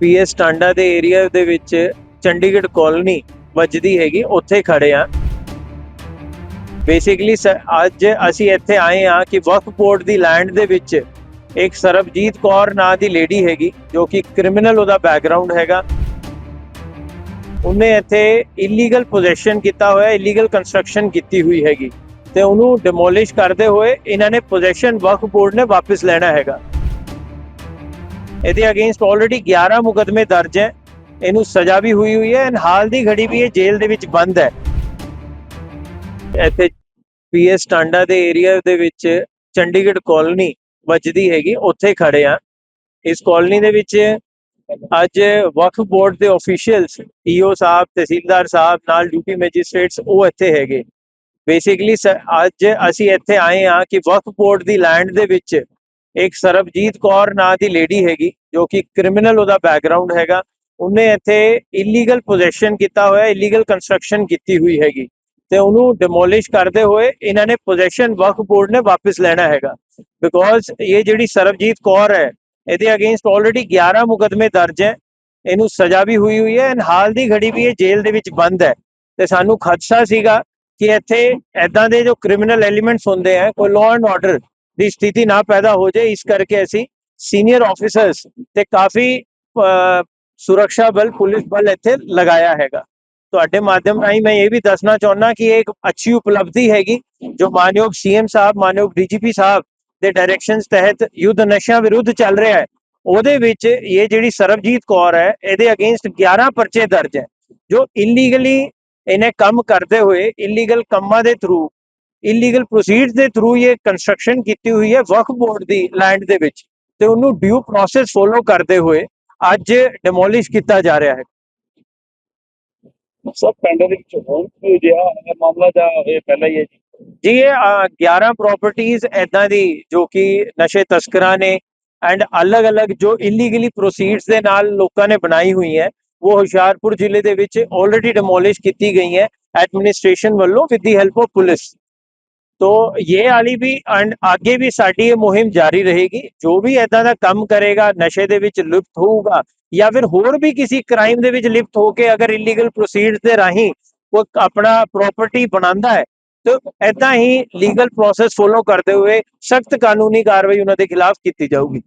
PS Tanda ਦੇ area ਦੇ ਵਿੱਚ ਚੰਡੀਗੜ੍ਹ ਕਾਲੋਨੀ ਵੱਜਦੀ ਹੈਗੀ, ਉੱਥੇ ਖੜੇ ਆ ਬੇਸਿਕਲੀ ਅੱਜ ਅਸੀਂ ਇੱਥੇ ਆਏ ਆ ਕਿ ਵਕਫ ਬੋਰਡ ਦੀ ਲੈਂਡ ਦੇ ਵਿੱਚ ਇੱਕ ਸਰਬਜੀਤ ਕੌਰ ਨਾਂ ਦੀ ਲੇਡੀ ਹੈਗੀ, ਜੋ ਕਿ ਕ੍ਰਿਮੀਨਲ ਉਹਦਾ ਬੈਕਗ੍ਰਾਉਂਡ ਹੈਗਾ। ਉਹਨੇ ਇੱਥੇ ਇਲੀਗਲ ਪੋਜੈਸ਼ਨ ਕੀਤਾ ਹੋਇਆ ਇਲੀਗਲ ਕੰਸਟਰਕਸ਼ਨ ਕੀਤੀ ਹੋਈ ਹੈਗੀ। ਤੇ ਉਹਨੂੰ ਡਿਮੋਲਿਸ਼ ਕਰਦੇ ਹੋਏ ਇਹਨਾਂ ਨੇ ਪੋਜੈਸ਼ਨ ਵਕਫ ਬੋਰਡ ਨੇ ਵਾਪਸ ਲੈਣਾ ਹੈਗਾ। ਇਹਦੇ ਅਗੇਂਸਟ ਆਲਰੇਡੀ 11 ਮੁਕਦਮੇ ਦਰਜ ਹੈ। ਇਹਨੂੰ ਸਜ਼ਾ ਵੀ ਹੋਈ ਹੋਈ ਹੈ ਐਂਡ ਹਾਲ ਦੀ ਘੜੀ ਵੀ ਇਹ ਜੇਲ੍ਹ ਦੇ ਵਿੱਚ ਬੰਦ ਹੈ। ਇੱਥੇ ਪੀਐਸ ਟਾਂਡਾ ਦੇ ਏਰੀਆ ਦੇ ਵਿੱਚ ਚੰਡੀਗੜ੍ਹ ਕਾਲੋਨੀ ਵੱਜਦੀ ਹੈਗੀ, ਉੱਥੇ ਖੜੇ ਆ ਇਸ ਕਾਲੋਨੀ ਦੇ ਵਿੱਚ ਅੱਜ ਵਕਫ ਬੋਰਡ ਦੇ ਅਫੀਸ਼ੀਅਲਸ ਈਓ ਸਾਹਿਬ, ਤਹਿਸੀਲਦਾਰ ਸਾਹਿਬ, ਨਾਲ ਡਿਊਟੀ ਮੈਜਿਸਟ੍ਰੇਟਸ ਉਹ ਇੱਥੇ ਹੈਗੇ। ਬੇਸਿਕਲੀ ਅੱਜ ਅਸੀਂ ਇੱਥੇ ਆਏ ਆ ਕਿ ਵਕਫ ਬੋਰਡ ਦੀ ਲੈਂਡ ਦੇ ਵਿੱਚ ਇੱਕ ਸਰਬਜੀਤ ਕੌਰ ਨਾਂ ਦੀ ਲੇਡੀ ਹੈਗੀ, ਜੋ ਕਿ ਕ੍ਰਿਮੀਨਲ ਉਹਦਾ ਬੈਕਗ੍ਰਾਉਂਡ ਹੈਗਾ। ਉਹਨੇ ਇੱਥੇ ਇਲੀਗਲ ਪੋਜੈਸ਼ਨ ਕੀਤਾ ਹੋਇਆ ਇਲੀਗਲ ਕੰਸਟਰਕਸ਼ਨ ਕੀਤੀ ਹੋਈ ਹੈਗੀ। ਤੇ ਉਹਨੂੰ ਡਿਮੋਲਿਸ਼ ਕਰਦੇ ਹੋਏ ਇਹਨਾਂ ਨੇ ਪੋਜੈਸ਼ਨ ਵਕਫ ਬੋਰਡ ਨੇ ਵਾਪਸ ਲੈਣਾ ਹੈਗਾ। ਬਿਕੋਜ਼ ਇਹ ਜਿਹੜੀ ਸਰਬਜੀਤ ਕੌਰ ਹੈ, ਇਹਦੇ ਅਗੇਂਸਟ ਆਲਰੇਡੀ 11 ਮੁਕਦਮੇ ਦਰਜ ਹੈ। ਇਹਨੂੰ ਸਜ਼ਾ ਵੀ ਹੋਈ ਹੋਈ ਹੈ ਐਂਡ ਹਾਲ ਦੀ ਘੜੀ ਵੀ ਇਹ ਜੇਲ੍ਹ ਦੇ ਵਿੱਚ ਬੰਦ ਹੈ। ਤੇ ਸਾਨੂੰ ਖਦਸ਼ਾ ਸੀਗਾ ਕਿ ਇੱਥੇ ਐਦਾਂ ਦੇ ਜੋ ਕ੍ਰਿਮੀਨਲ ਐਲੀਮੈਂਟਸ ਹੁੰਦੇ ਆ, ਕੋਈ ਲਾਅ ਐਂਡ ਆਰਡਰ ਦੀ ਸਥਿਤੀ ਨਾ ਪੈਦਾ ਹੋ ਜਾਏ, ਇਸ ਕਰਕੇ ਅਸੀਂ ਸੀਨੀਅਰ ਆਫੀਸਰਸ ਤੇ ਕਾਫੀ ਸੁਰੱਖਿਆ ਬਲ, ਪੁਲਿਸ ਬਲ ਇੱਥੇ ਲਗਾਇਆ ਹੈਗਾ। ਤੁਹਾਡੇ ਮਾਧਿਅਮ ਰਾਹੀਂ ਮੈਂ ਇਹ ਵੀ ਦੱਸਣਾ ਚਾਹੁੰਦਾ ਕਿ ਇਹ ਇੱਕ ਅੱਛੀ ਉਪਲਬਧੀ ਹੈਗੀ, ਜੋ ਮਾਨਯੋਗ ਸੀਐਮ ਸਾਹਿਬ, ਮਾਨਯੋਗ ਡੀਜੀਪੀ ਸਾਹਿਬ ਦੇ ਡਾਇਰੈਕਸ਼ਨਸ ਤਹਿਤ ਯੁੱਧ ਨਸ਼ਿਆਂ ਵਿਰੁੱਧ ਚੱਲ ਰਿਹਾ ਹੈ। ਉਹਦੇ ਵਿੱਚ ਇਹ ਜਿਹੜੀ ਸਰਬਜੀਤ ਕੌਰ ਹੈ, ਇਹਦੇ ਅਗੇਂਸਟ 11 ਪਰਚੇ ਦਰਜ ਹੈ, ਜੋ ਇਲੀਗਲੀ ਇਹਨੇ ਕੰਮ ਕਰਦੇ ਹੋਏ ਇਲੀਗਲ ਕੰਮਾਂ ਦੇ ਥਰੂ ਇਲੀਗਲ ਪ੍ਰੋਸੀਡਸ ਦੇ ਥਰੂ ਇਹ ਕੰਸਟਰਕਸ਼ਨ ਕੀਤੀ ਹੋਈ ਹੈ ਵਕਫ ਬੋਰਡ ਦੀ ਲੈਂਡ ਦੇ ਵਿੱਚ ਤੇ ਉਹਨੂੰ ਡਿਊ ਪ੍ਰੋਸੈਸ ਫੋਲੋ ਕਰਦੇ ਹੋਏ ਅੱਜ ਡਿਮੋਲਿਸ਼ ਕੀਤਾ ਜਾ ਰਿਹਾ ਹੈ। ਸਭ ਪਿੰਡ ਦੇ ਵਿੱਚ ਹੋਰ ਕੋਈ ਜਿਹਾ ਇਹ ਮਾਮਲਾ ਜਾਂ ਇਹ ਪਹਿਲਾਂ ਹੀ ਹੈ ਜੀ? ਜੀ ਇਹ ਅ, 11 ਪ੍ਰਾਪਰਟੀਆਂ ਐਦਾਂ ਦੀ ਜੋ ਕਿ ਨਸ਼ੇ ਤਸਕਰਾਂ ਨੇ ਐਂਡ ਅਲੱਗ-ਅਲੱਗ ਜੋ ਇਲੀਗਲੀ ਪ੍ਰੋਸੀਡਸ ਦੇ ਨਾਲ ਲੋਕਾਂ ਨੇ ਬਣਾਈ ਹੋਈ ਹੈ ਉਹ ਹੁਸ਼ਿਆਰਪੁਰ ਜ਼ਿਲ੍ਹੇ ਦੇ ਵਿੱਚ ਆਲਰੇਡੀ ਡਿਮੋਲਿਸ਼ ਕੀਤੀ ਗਈ ਹੈ। ਐਡਮਿਨਿਸਟ੍ਰੇਸ਼ਨ ਵੱਲੋਂ with the help of police ਤੋ ਇਹ ਵਾਲੀ ਵੀ ਅੱਗੇ ਵੀ ਸਾਡੀ ਇਹ ਮੁਹਿੰਮ ਜਾਰੀ ਰਹੇਗੀ। ਜੋ ਵੀ ਐਦਾਂ ਦਾ ਕੰਮ ਕਰੇਗਾ ਨਸ਼ੇ ਦੇ ਵਿੱਚ ਲਿਪਤ ਹੋਊਗਾ ਜਾਂ ਫਿਰ ਹੋਰ ਵੀ ਕਿਸੇ ਕ੍ਰਾਈਮ ਦੇ ਵਿੱਚ ਲਿਪਤ ਹੋ ਕੇ ਅਗਰ ਇਲੀਗਲ ਪ੍ਰੋਸੀਡਸ ਦੇ ਰਾਹੀਂ ਕੋਈ ਆਪਣਾ ਪ੍ਰਾਪਰਟੀ ਬਣਾਉਂਦਾ ਹੈ ਤੇ ਐਦਾਂ ਹੀ ਲੀਗਲ ਪ੍ਰੋਸੈਸ ਫੋਲੋ ਕਰਦੇ ਹੋਏ ਸਖਤ ਕਾਨੂੰਨੀ ਕਾਰਵਾਈ ਉਹਨਾਂ ਦੇ ਖਿਲਾਫ ਕੀਤੀ ਜਾਊਗੀ।